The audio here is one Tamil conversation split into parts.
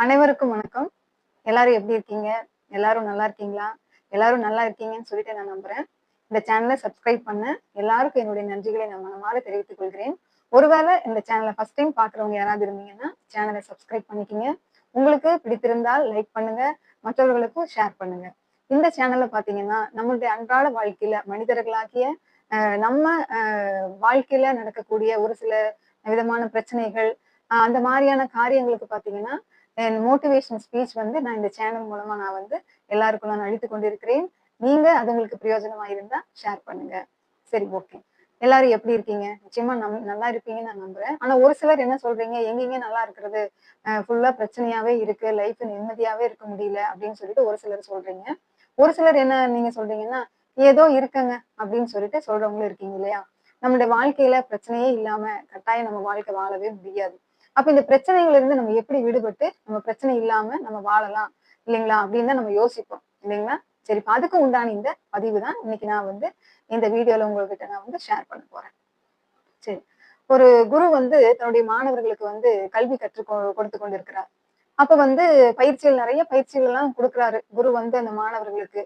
அனைவருக்கும் வணக்கம். எல்லாரும் எப்படி இருக்கீங்க? எல்லாரும் நல்லா இருக்கீங்களா? எல்லாரும் நல்லா இருக்கீங்கன்னு சொல்லிட்டு நான் நம்புறேன். இந்த சேனலை சப்ஸ்கிரைப் பண்ண. எல்லாருக்கும் என்னுடைய நன்றிகளை நான் மனமால தெரிவித்துக் கொள்கிறேன். ஒருவேளை இந்த சேனலை ஃபர்ஸ்ட் டைம் பாக்குறவங்க யாராவது இருந்தீங்கன்னா சேனலை சப்ஸ்கிரைப் பண்ணிக்கிங்க. உங்களுக்கு பிடித்திருந்தால் லைக் பண்ணுங்க. மற்றவர்களுக்கும் ஷேர் பண்ணுங்க. இந்த சேனல்ல பாத்தீங்கன்னா நம்மளுடைய அன்றாட வாழ்க்கையில மனிதர்களாகிய அஹ், நம்ம அஹ், வாழ்க்கையில நடக்கக்கூடிய ஒரு சில விதமான பிரச்சனைகள் அந்த மாதிரியான காரியங்களுக்கு பாத்தீங்கன்னா என் மோட்டிவேஷன் ஸ்பீச் வந்து நான் இந்த சேனல் மூலமா நான் வந்து எல்லாருக்கும் நான் அழித்து கொண்டிருக்கிறேன். நீங்க அது உங்களுக்கு பிரயோஜனமா இருந்தா ஷேர் பண்ணுங்க. சரி ஓகே எல்லாரும் எப்படி இருக்கீங்க? நிச்சயமா நம் நல்லா இருப்பீங்கன்னு நான் நம்புறேன். ஆனா ஒரு சிலர் என்ன சொல்றீங்க? எங்கெங்க நல்லா இருக்கிறது? ஃபுல்லா பிரச்சனையாவே இருக்கு. லைஃப் நிம்மதியாவே இருக்க முடியல அப்படின்னு சொல்லிட்டு ஒரு சிலர் சொல்றீங்க. ஒரு சிலர் என்ன நீங்க சொல்றீங்கன்னா ஏதோ இருக்குங்க அப்படின்னு சொல்லிட்டு சொல்றவங்களும் இருக்கீங்க இல்லையா? நம்மளுடைய வாழ்க்கையில பிரச்சனையே இல்லாம கட்டாயம் நம்ம வாழ்க்கை வாழவே முடியாது. அப்ப இந்த பிரச்சனைகள் இருந்து நம்ம எப்படி விடுபட்டு நம்ம பிரச்சனை இல்லாம நம்ம வாழலாம் இல்லைங்களா? அப்படின்னு தான் நம்ம யோசிப்போம் இல்லைங்களா? சரி அதுக்கு உண்டான இந்த பதிவு தான் இன்னைக்கு நான் வந்து இந்த வீடியோல உங்ககிட்ட நான் வந்து ஷேர் பண்ண போறேன். சரி ஒரு குரு வந்து தன்னுடைய மாணவர்களுக்கு வந்து கல்வி கற்றுக் கொடுத்து கொண்டிருக்கிறார். அப்ப வந்து பயிற்சிகள் நிறைய பயிற்சிகள் எல்லாம் கொடுக்குறாரு. குரு வந்து அந்த மாணவர்களுக்கு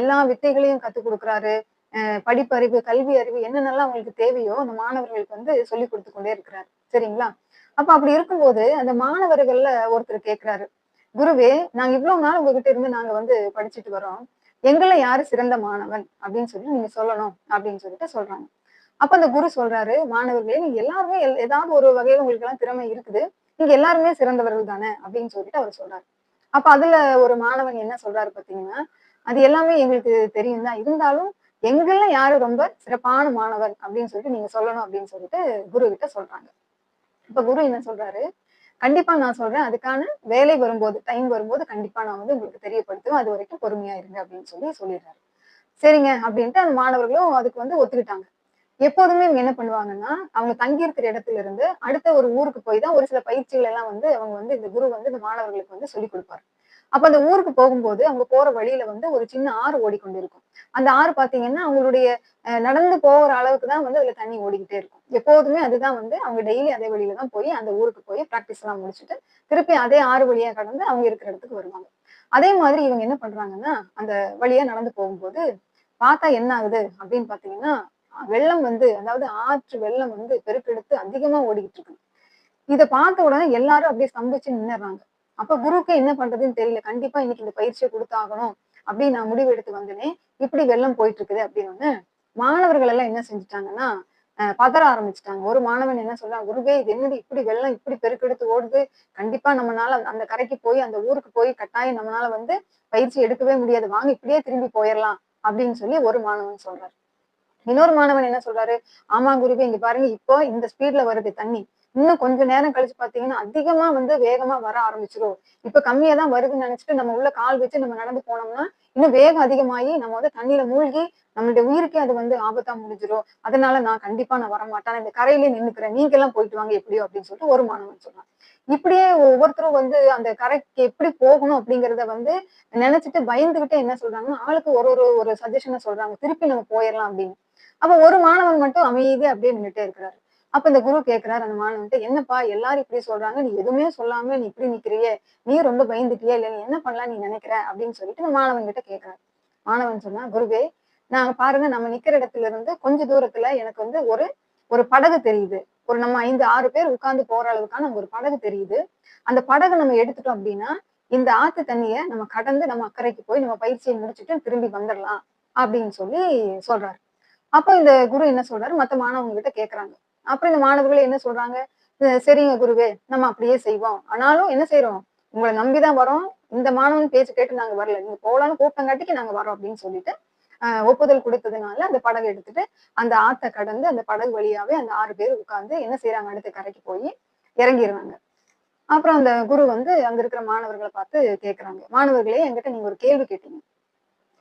எல்லா வித்தைகளையும் கத்துக் கொடுக்குறாரு. அஹ் படிப்பறிவு கல்வி அறிவு என்னென்னலாம் அவங்களுக்கு தேவையோ அந்த மாணவர்களுக்கு வந்து சொல்லி கொடுத்து கொண்டே இருக்கிறாரு. சரிங்களா? அப்ப அப்படி இருக்கும்போது அந்த மாணவர்கள்ல ஒருத்தர் கேட்கிறாரு குருவே நாங்க இவ்வளவு நாள் உங்ககிட்ட இருந்து நாங்க வந்து படிச்சுட்டு வரோம் எங்கள யாரு சிறந்த மாணவன்? அப்படின்னு சொல்லி நீங்க சொல்லணும் அப்படின்னு சொல்லிட்டு சொல்றாங்க. அப்ப அந்த குரு சொல்றாரு மாணவர்களே நீங்க எல்லாருமே எல்- ஏதாவது ஒரு வகையில உங்களுக்கு எல்லாம் திறமை இருக்குது. நீங்க எல்லாருமே சிறந்தவர்கள் தானே? அப்படின்னு சொல்லிட்டு அவர் சொல்றாரு. அப்ப அதுல ஒரு மாணவன் என்ன சொல்றாரு பாத்தீங்கன்னா அது எல்லாமே எங்களுக்கு தெரியும் தான். இருந்தாலும் எங்கெல்லாம் யாரு ரொம்ப சிறப்பான மாணவன்? அப்படின்னு சொல்லிட்டு நீங்க சொல்லணும் அப்படின்னு சொல்லிட்டு குரு கிட்ட சொல்றாங்க. இப்ப குரு என்ன சொல்றாரு? கண்டிப்பா நான் சொல்றேன். அதுக்கான வேலை வரும்போது டைம் வரும்போது கண்டிப்பா நான் வந்து உங்களுக்கு தெரியப்படுத்துவேன். அது வரைக்கும் பொறுமையா இருங்க அப்படின்னு சொல்லி சொல்லிடுறாரு. சரிங்க அப்படின்ட்டு அந்த மாணவர்களும் அதுக்கு வந்து ஒத்துக்கிட்டாங்க. எப்போதுமே இவங்க என்ன பண்ணுவாங்கன்னா அவங்க தங்கி இருக்கிற இடத்துல இருந்து அடுத்த ஒரு ஊருக்கு போய் தான் ஒரு சில பயிற்சிகள் எல்லாம் வந்து அவங்க வந்து இந்த குரு வந்து இந்த மாணவர்களுக்கு வந்து சொல்லி கொடுப்பாரு. அப்ப அந்த ஊருக்கு போகும்போது அவங்க போற வழியில வந்து ஒரு சின்ன ஆறு ஓடிக்கொண்டிருக்கும். அந்த ஆறு பாத்தீங்கன்னா அவங்களுடைய அஹ், நடந்து போகிற அளவுக்கு தான் வந்து அதுல தண்ணி ஓடிக்கிட்டே இருக்கும். எப்போதுமே அதுதான் வந்து அவங்க டெய்லி அதே வழியில தான் போய் அந்த ஊருக்கு போய் ப்ராக்டிஸ் எல்லாம் முடிச்சுட்டு திருப்பி அதே ஆறு வழியா கடந்து அவங்க இருக்கிற இடத்துக்கு வருவாங்க. அதே மாதிரி இவங்க என்ன பண்றாங்கன்னா அந்த வழியா நடந்து போகும்போது பார்த்தா என்ன ஆகுது அப்படின்னு பாத்தீங்கன்னா வெள்ளம் வந்து அதாவது ஆற்று வெள்ளம் வந்து பெருக்கெடுத்து அதிகமா ஓடிக்கிட்டு இருக்கு. இதை பார்த்த உடனே எல்லாரும் அப்படியே ஸ்தம்பிச்சு நின்னுறாங்க அப்ப குருவுக்கு என்ன பண்றதுன்னு தெரியல. கண்டிப்பா இன்னைக்கு இந்த பயிற்சியை கொடுத்தாகணும் அப்படின்னு நான் முடிவு எடுத்து வந்தேனே இப்படி வெள்ளம் போயிட்டு இருக்குது அப்படின்னு மாணவர்கள் எல்லாம் என்ன செஞ்சுட்டாங்கன்னா பதற ஆரம்பிச்சுட்டாங்க. ஒரு மாணவன் என்ன சொல்றான்? குருவே இது என்னது இப்படி வெள்ளம் இப்படி பெருக்கெடுத்து ஓடுது? கண்டிப்பா நம்மனால அந்த- அந்த கரைக்கு போய் அந்த ஊருக்கு போய் கட்டாயம் நம்மளால வந்து பயிற்சி எடுக்கவே முடியாது. வாங்க இப்படியே திரும்பி போயிடலாம் அப்படின்னு சொல்லி ஒரு மாணவன் சொல்றாரு. இன்னொரு மாணவன் என்ன சொல்றாரு? ஆமா குருவே இங்க பாருங்க இப்போ இந்த ஸ்பீட்ல வருது தண்ணி. இன்னும் கொஞ்ச நேரம் கழிச்சு பாத்தீங்கன்னா அதிகமா வந்து வேகமா வர ஆரம்பிச்சிரும். இப்ப கம்மியா தான் வருதுன்னு நினைச்சிட்டு நம்ம உள்ள கால் வச்சு நம்ம நடந்து போனோம்னா இன்னும் வேகம் அதிகமாகி நம்ம வந்து தண்ணியில மூழ்கி நம்மளுடைய உயிருக்கே அது வந்து ஆபத்தா முடிஞ்சிடும் அதனால நான் கண்டிப்பா நான் வரமாட்டேன். இந்த கரையிலே நின்னுக்கிறேன். நீங்க எல்லாம் போயிட்டு வாங்க எப்படியோ அப்படின்னு சொல்லிட்டு ஒரு மாணவன் சொன்னான். இப்படியே ஒவ்வொருத்தரும் வந்து அந்த கரைக்கு எப்படி போகணும் அப்படிங்கறத வந்து நினைச்சிட்டு பயந்துகிட்டே என்ன சொல்றாங்கன்னா ஆளுக்கு ஒரு ஒரு ஒரு சஜஷனை சொல்றாங்க. திருப்பி நம்ம போயிடலாம் அப்படின்னு. அப்ப ஒரு மாணவன் மட்டும் அமைதியா அப்படியே நின்னுட்டே இருக்கிறாரு. அப்ப இந்த குரு கேக்குறாரு அந்த மாணவன்ட்ட என்னப்பா எல்லாரும் இப்படி சொல்றாங்க. நீ எதுவுமே சொல்லாம நீ இப்படி நிக்கிறியே. நீ ரொம்ப பயந்துட்டியா? இல்ல நீ என்ன பண்ணலாம் நீ நினைக்கிற? அப்படின்னு சொல்லிட்டு இந்த மாணவன் கிட்ட கேக்குறாரு. மாணவன் சொன்னா குருவே நாங்க பாருங்க நம்ம நிக்கிற இடத்துல இருந்து கொஞ்ச தூரத்துல எனக்கு வந்து ஒரு ஒரு படகு தெரியுது. ஒரு நம்ம ஐந்து ஆறு பேர் உட்கார்ந்து போற அளவுக்கான ஒரு படகு தெரியுது. அந்த படகு நம்ம எடுத்துட்டோம் அப்படின்னா இந்த ஆத்து தண்ணிய நம்ம கடந்து நம்ம அக்கறைக்கு போய் நம்ம பயிற்சியை முடிச்சுட்டு திரும்பி வந்துடலாம். அப்படின்னு சொல்லி சொல்றாரு. அப்போ இந்த குரு என்ன சொல்றாரு? மத்த மாணவங்க கிட்ட கேக்குறாங்க. அப்புறம் இந்த மாணவர்கள் என்ன சொல்றாங்க? சரிங்க குருவே நம்ம அப்படியே செய்வோம். ஆனாலும் என்ன செய்யறோம் உங்களை நம்பிதான் வரோம். இந்த மாணவன் பேச்சு கேட்டு நாங்க வரல. நீங்க போலான்னு கூப்பிட்டங்காட்டிக்கு நாங்க வரோம் அப்படின்னு சொல்லிட்டு அஹ் ஒப்புதல் கொடுத்ததுனால அந்த படகு எடுத்துட்டு அந்த ஆத்தை கடந்து அந்த படகு வழியாவே அந்த ஆறு பேர் உட்கார்ந்து என்ன செய்யறாங்க அடுத்த கரைக்கு போய் இறங்கிடுவாங்க அப்புறம் அந்த குரு வந்து அங்க இருக்கிற மாணவர்களை பார்த்து கேக்குறாங்க. மாணவர்களே என்கிட்ட நீங்க ஒரு கேள்வி கேட்டீங்க.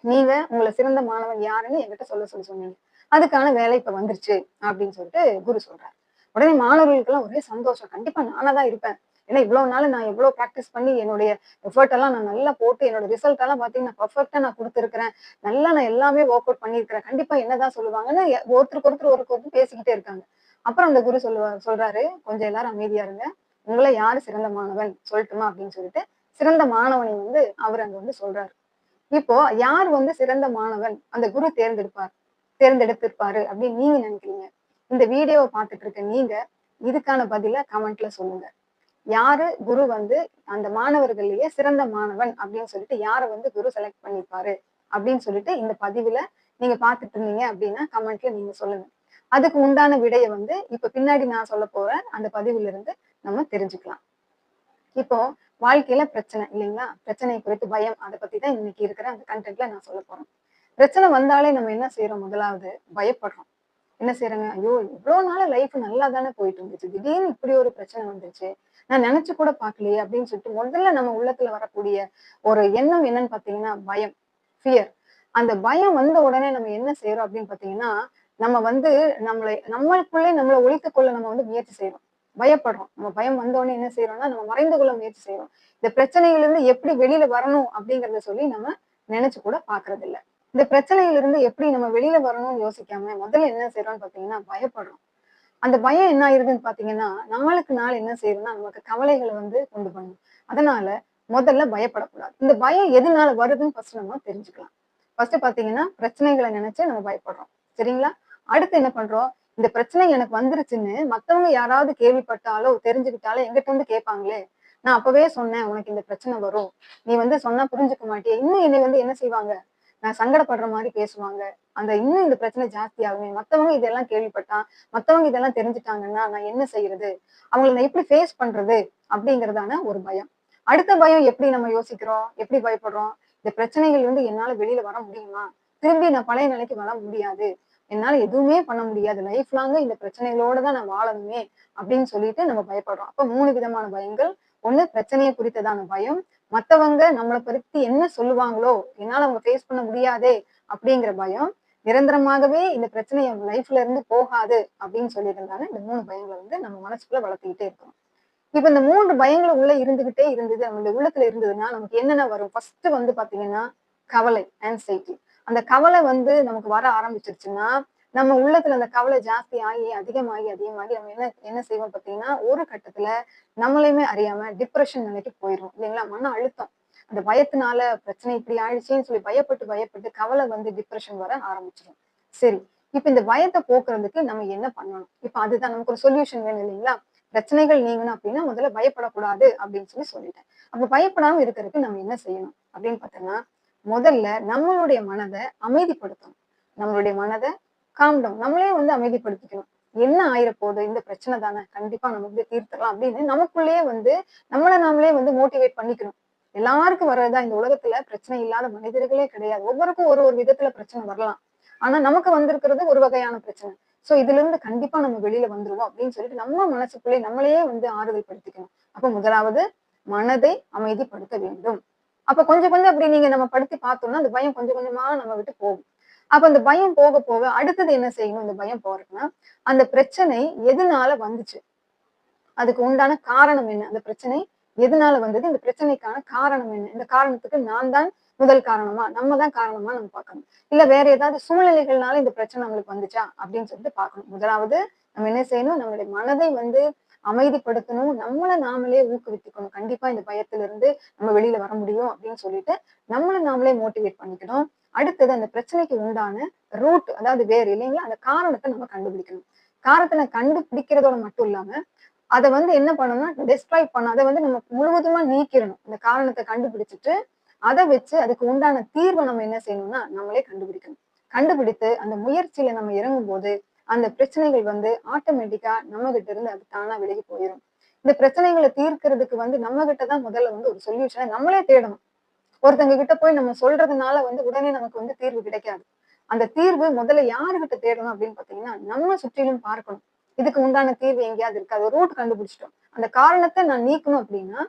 நீங்க உங்களை சிறந்த மாணவன் யாருன்னு என்கிட்ட சொல்ல சொல்லி சொன்னீங்க. அதுக்கான வேலை இப்ப வந்துருச்சு அப்படின்னு சொல்லிட்டு குரு சொல்றாரு. உடனே மாணவர்களுக்கெல்லாம் ஒரே சந்தோஷம். கண்டிப்பா நானா தான் இருப்பேன். ஏன்னா இவ்வளவு நாள் நான் எவ்வளவு ப்ராக்டிஸ் பண்ணி என்னுடைய எஃபர்ட் எல்லாம் நான் நல்லா போட்டு என்னோட ரிசல்ட் எல்லாம் பாத்தீங்கன்னா பர்ஃபெக்டா நான் கொடுத்துருக்கிறேன். நல்லா நான் எல்லாமே ஒர்க் அவுட் பண்ணிருக்கிறேன் கண்டிப்பா என்னதான் சொல்லுவாங்கன்னு ஒருத்தருக்கு ஒருத்தர் ஒருக்கு ஒருத்தர் பேசிக்கிட்டே இருக்காங்க. அப்புறம் அந்த குரு சொல்லுவா சொல்றாரு கொஞ்சம் எல்லாரும் அமைதியா இருங்க. உங்களை யாரு சிறந்த மாணவன் சொல்லட்டுமா அப்படின்னு சொல்லிட்டு சிறந்த மாணவனை வந்து அவர் அங்க வந்து சொல்றாரு. இப்போ யார் வந்து சிறந்த மாணவன்? அந்த குரு தேர்ந்தெடுப்பார். தேர்ந்தெடுத்திருப்பாரு அப்படின்னு நீங்க நினைக்கிறீங்க? இந்த வீடியோவை பார்த்துட்டு இருக்க நீங்க இதுக்கான பதில கமெண்ட்ல சொல்லுங்க. யாரு குரு வந்து அந்த மாணவர்கள்லயே சிறந்த மாணவன் அப்படின்னு சொல்லிட்டு யாரை வந்து குரு செலக்ட் பண்ணிருப்பாரு அப்படின்னு சொல்லிட்டு இந்த பதிவுல நீங்க பாத்துட்டு இருந்தீங்க அப்படின்னா கமெண்ட்ல நீங்க சொல்லுங்க. அதுக்கு உண்டான விடையை வந்து இப்ப பின்னாடி நான் சொல்ல போற அந்த பதிவுல இருந்து நம்ம தெரிஞ்சுக்கலாம். இப்போ வாழ்க்கையில பிரச்சனை இல்லைங்களா? பிரச்சனை குறித்து பயம் அதை பத்தி தான் இன்னைக்கு இருக்கிற அந்த கண்டென்ட்ல நான் சொல்ல போறேன். பிரச்சனை வந்தாலே நம்ம என்ன செய்யறோம் முதலாவது பயப்படுறோம். என்ன செய்யறாங்க ஐயோ இவ்வளவு நாள லைஃப் நல்லா தானே போயிட்டு இருந்துச்சு. திடீர்னு இப்படி ஒரு பிரச்சனை வந்துருச்சு. நான் நினைச்சு கூட பார்க்கலையே அப்படின்னு சொல்லிட்டு முதல்ல நம்ம உள்ளத்துல வரக்கூடிய ஒரு எண்ணம் என்னன்னு பாத்தீங்கன்னா பயம் ஃபியர் அந்த பயம் வந்த உடனே நம்ம என்ன செய்யறோம் அப்படின்னு பாத்தீங்கன்னா நம்ம வந்து நம்மளை நம்மளுக்குள்ளே நம்மளை ஒழித்து கொள்ள நம்ம வந்து முயற்சி செய்யறோம் பயப்படுறோம். நம்ம பயம் வந்த உடனே என்ன செய்யறோம்னா நம்ம மறைந்து கொள்ள முயற்சி செய்யறோம் இந்த பிரச்சனையில இருந்து எப்படி வெளியில வரணும் அப்படிங்கறத சொல்லி நம்ம நினைச்சு கூட பாக்குறது இல்லை இந்த பிரச்சனையில இருந்து எப்படி நம்ம வெளியில வரணும்னு யோசிக்காம முதல்ல என்ன செய்யறோம்னு பாத்தீங்கன்னா பயப்படுறோம். அந்த பயம் என்ன ஆயிருதுன்னு பாத்தீங்கன்னா நாளுக்கு நாள் என்ன செய்யறோம்னா நமக்கு கவலைகளை வந்து கொண்டு பண்ணும். அதனால முதல்ல பயப்படக்கூடாது. இந்த பயம் எதனால வருதுன்னு ஃபர்ஸ்ட் நம்ம தெரிஞ்சுக்கலாம். ஃபர்ஸ்ட் பாத்தீங்கன்னா பிரச்சனைகளை நினைச்சு நம்ம பயப்படுறோம். சரிங்களா? அடுத்து என்ன பண்றோம்? இந்த பிரச்சனை எனக்கு வந்துருச்சுன்னு மத்தவங்க யாராவது கேள்விப்பட்டாலோ தெரிஞ்சுக்கிட்டாலோ எங்கிட்ட வந்து கேட்பாங்களே நான் அப்பவே சொன்னேன் உனக்கு இந்த பிரச்சனை வரும். நீ வந்து சொன்னா புரிஞ்சுக்க மாட்டியே? இன்னும் என்னை வந்து என்ன செய்வாங்க? நான் சங்கடப்படுற மாதிரி பேசுவாங்க. அந்த இன்னும் இந்த பிரச்சனை ஜாஸ்தி ஆகுமே? மத்தவங்க இதெல்லாம் கேள்விப்பட்டான். மத்தவங்க இதெல்லாம் தெரிஞ்சுட்டாங்கன்னா நான் என்ன செய்யறது? அவங்களை நான் எப்படி ஃபேஸ் பண்றது? அப்படிங்கறதான ஒரு பயம். அடுத்த பயம் எப்படி நம்ம யோசிக்கிறோம்? எப்படி பயப்படுறோம்? இந்த பிரச்சனைகள் வந்து என்னால வெளியில வர முடியுமா? திரும்பி நான் பழைய நிலைக்கு வர முடியாது. என்னால எதுவுமே பண்ண முடியாது. லைஃப் லாங்க இந்த பிரச்சனைகளோட தான் நான் வாழணுமே அப்படின்னு சொல்லிட்டு நம்ம பயப்படுறோம். அப்ப மூணு விதமான பயங்கள். ஒண்ணு பிரச்சனையை குறித்ததான பயம். மத்தவங்க நம்மளை பத்தி என்ன சொல்லுவாங்களோ என்னால அவங்க ஃபேஸ் பண்ண முடியாதே அப்படிங்கிற பயம் நிரந்தரமாகவே இந்த பிரச்சனை என் லைஃப்ல இருந்து போகாது அப்படின்னு சொல்லியிருந்தாங்க. இந்த மூணு பயங்களை வந்து நம்ம மனசுக்குள்ள வளர்த்துக்கிட்டே இருக்கோம். இப்ப இந்த மூன்று பயங்களை உள்ள இருந்துகிட்டே இருந்தது. நம்மளுடைய உள்ளத்துல இருந்ததுன்னா நமக்கு என்னென்ன வரும்? ஃபர்ஸ்ட் வந்து பாத்தீங்கன்னா கவலை ஆன்சைட்டி அந்த கவலை வந்து நமக்கு வர ஆரம்பிச்சிருச்சுன்னா நம்ம உள்ளத்துல அந்த கவலை ஜாஸ்தி ஆகி அதிகமாகி அதிகமாகி நம்ம என்ன என்ன செய்வோம் பாத்தீங்கன்னா ஒரு கட்டத்துல நம்மளையுமே அறியாம டிப்ரெஷன் நிலைக்கு போயிடும் இல்லைங்களா? மன அழுத்தம். அந்த பயத்தினால பிரச்சனை இப்படி ஆயிடுச்சுன்னு சொல்லி பயப்பட்டு பயப்பட்டு கவலை வந்து டிப்ரெஷன் வர ஆரம்பிச்சிடும் சரி இப்ப இந்த பயத்தை போக்குறதுக்கு நம்ம என்ன பண்ணணும்? இப்ப அதுதான் நமக்கு ஒரு சொல்யூஷன் வேணும் இல்லைங்களா? பிரச்சனைகள் நீங்கணும் அப்படின்னா முதல்ல பயப்படக்கூடாது அப்படின்னு சொல்லி சொல்லிட்டேன். அப்ப பயப்படாம இருக்கிறதுக்கு நம்ம என்ன செய்யணும்? அப்படின்னு பார்த்தோம்னா முதல்ல நம்மளுடைய மனதை அமைதிப்படுத்தணும். நம்மளுடைய மனதை காம்டவுன் நம்மளே வந்து அமைதிப்படுத்திக்கணும். என்ன ஆயிரப்போகுது? இந்த பிரச்சனை தானே. கண்டிப்பா நம்ம வந்து தீர்த்தலாம் அப்படின்னு நமக்குள்ளேயே வந்து நம்மளை நாமளே வந்து மோட்டிவேட் பண்ணிக்கணும். எல்லாருக்கும் வர்றதுதான். இந்த உலகத்துல பிரச்சனை இல்லாத மனிதர்களே கிடையாது. ஒவ்வொருக்கும் ஒரு ஒரு விதத்துல பிரச்சனை வரலாம். ஆனா நமக்கு வந்திருக்கிறது ஒரு வகையான பிரச்சனை. சோ இதுல இருந்து கண்டிப்பா நம்ம வெளியில வந்துருவோம் அப்படின்னு சொல்லிட்டு நம்ம மனசுக்குள்ளே நம்மளையே வந்து ஆறுதல் படுத்திக்கணும். அப்ப முதலாவது மனதை அமைதிப்படுத்த வேண்டும். அப்ப கொஞ்சம் கொஞ்சம் அப்படி நீங்க நம்ம படுத்தி பார்த்தோம்னா அந்த பயம் கொஞ்சம் கொஞ்சமா நம்ம விட்டு போகும். அப்ப அந்த பயம் போக போக அடுத்தது என்ன செய்யணும்? இந்த பயம் போறதுன்னா அந்த பிரச்சனை எதனால வந்துச்சு? அதுக்கு உண்டான காரணம் என்ன? அந்த பிரச்சனை எதனால வந்தது? இந்த பிரச்சனைக்கான காரணம் என்ன? இந்த காரணத்துக்கு நான் தான் முதல் காரணமா? நம்ம தான் காரணமா நம்ம பார்க்கணும். இல்ல வேற ஏதாவது சூழ்நிலைகள்னால இந்த பிரச்சனை நம்மளுக்கு வந்துச்சா? அப்படின்னு சொல்லிட்டு பார்க்கணும். முதலாவது நம்ம என்ன செய்யணும்? நம்மளுடைய மனதை வந்து அமைதிப்படுத்தணும். நம்மளை நாமளே ஊக்குவித்துக்கணும். கண்டிப்பா இந்த பயத்துல இருந்து நம்ம வெளியில வர முடியும் அப்படின்னு சொல்லிட்டு நம்மளை நாமளே மோட்டிவேட் பண்ணிக்கணும். அடுத்தது அந்த பிரச்சனைக்கு உண்டான ரூட் அதாவது வேறு இல்லைங்களா அந்த காரணத்தை நம்ம கண்டுபிடிக்கணும். காரணத்தை கண்டுபிடிக்கிறதோட மட்டும் இல்லாம அதை வந்து என்ன பண்ணணும்னா டிஸ்ட்ராய் பண்ண அதை வந்து நம்ம முழுவதுமா நீக்கிடணும். இந்த காரணத்தை கண்டுபிடிச்சிட்டு அதை வச்சு அதுக்கு உண்டான தீர்வை நம்ம என்ன செய்யணும்னா நம்மளே கண்டுபிடிக்கணும். கண்டுபிடித்து அந்த முயற்சியில நம்ம இறங்கும் போது அந்த பிரச்சனைகள் வந்து ஆட்டோமேட்டிக்கா நம்ம கிட்ட இருந்து அது தானா விலகி போயிடும் இந்த பிரச்சனைகளை தீர்க்கிறதுக்கு வந்து நம்ம கிட்ட தான் முதல்ல வந்து ஒரு சொல்யூஷனை நம்மளே தேடணும். ஒருத்தங்க கிட்ட போய் நம்ம சொல்றதுனால வந்து உடனே நமக்கு வந்து தீர்வு கிடைக்காது. அந்த தீர்வு முதல்ல யாருகிட்ட தேடணும் அப்படின்னு பாத்தீங்கன்னா நம்ம சுற்றிலும் பார்க்கணும். இதுக்கு உண்டான தீர்வு எங்கேயாவது இருக்கு. அது ரூட் கண்டுபிடிச்சிட்டோம். அந்த காரணத்தை நான் நீக்கணும் அப்படின்னா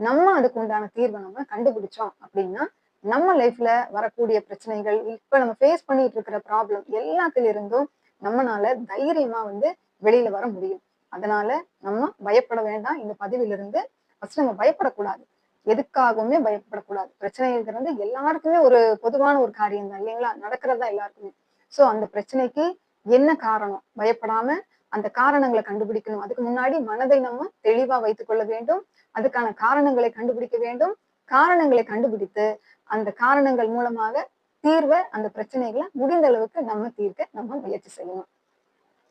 நம்ம அதுக்கு உண்டான தீர்வை நம்ம கண்டுபிடிச்சோம் அப்படின்னா நம்ம லைஃப்ல வரக்கூடிய பிரச்சனைகள் இப்ப நம்ம ஃபேஸ் பண்ணிட்டு இருக்கிற ப்ராப்ளம் எல்லாத்துல இருந்தும் நம்மனால தைரியமா வந்து வெளியில வர முடியும். அதனால நம்ம பயப்பட வேண்டாம். இந்த பதிவிலிருந்து ஃபர்ஸ்ட் நம்ம பயப்படக்கூடாது. எதுக்காகவுமே பயப்படக்கூடாது. பிரச்சனைங்கிறது எல்லாருக்குமே ஒரு பொதுவான ஒரு காரியம் தான் இல்லைங்களா? நடக்கிறதா எல்லாருக்குமே. சோ அந்த பிரச்சனைக்கு என்ன காரணம்? பயப்படாம அந்த காரணங்களை கண்டுபிடிக்கணும். அதுக்கு முன்னாடி மனதை நம்ம தெளிவா வைத்துக் கொள்ள வேண்டும். அதுக்கான காரணங்களை கண்டுபிடிக்க வேண்டும். காரணங்களை கண்டுபிடித்து அந்த காரணங்கள் மூலமாக தீர்வை அந்த பிரச்சனைகளை முடிந்த அளவுக்கு நம்ம தீர்க்க நம்ம முயற்சி செய்யணும்.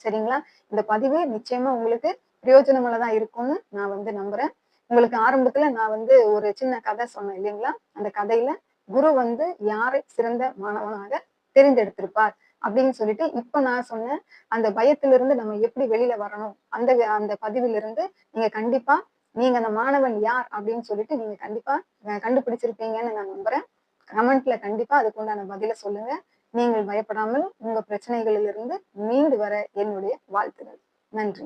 சரிங்களா? இந்த பதிவு நிச்சயமா உங்களுக்கு பிரயோஜனமுள்ளதா இருக்கும்னு நான் வந்து நம்புறேன். உங்களுக்கு ஆரம்பத்துல நான் வந்து ஒரு சின்ன கதை சொன்னேன் இல்லைங்களா? அந்த கதையில குரு வந்து யாரை சிறந்த மாணவனாக தெரிந்தெடுத்திருப்பார் அப்படின்னு சொல்லிட்டு இப்ப நான் சொன்ன அந்த பயத்திலிருந்து நம்ம எப்படி வெளியில வரணும்? அந்த அந்த பதிவிலிருந்து நீங்க கண்டிப்பா நீங்க அந்த மாணவன் யார் அப்படின்னு சொல்லிட்டு நீங்க கண்டிப்பா கண்டுபிடிச்சிருப்பீங்கன்னு நான் நம்புறேன். கமெண்ட்ல கண்டிப்பா அதுக்கு உண்டான பதில சொல்லுங்க. நீங்கள் பயப்படாமல் உங்க பிரச்சனைகளிலிருந்து மீண்டு வர என்னுடைய வாழ்த்துகள் நன்றி.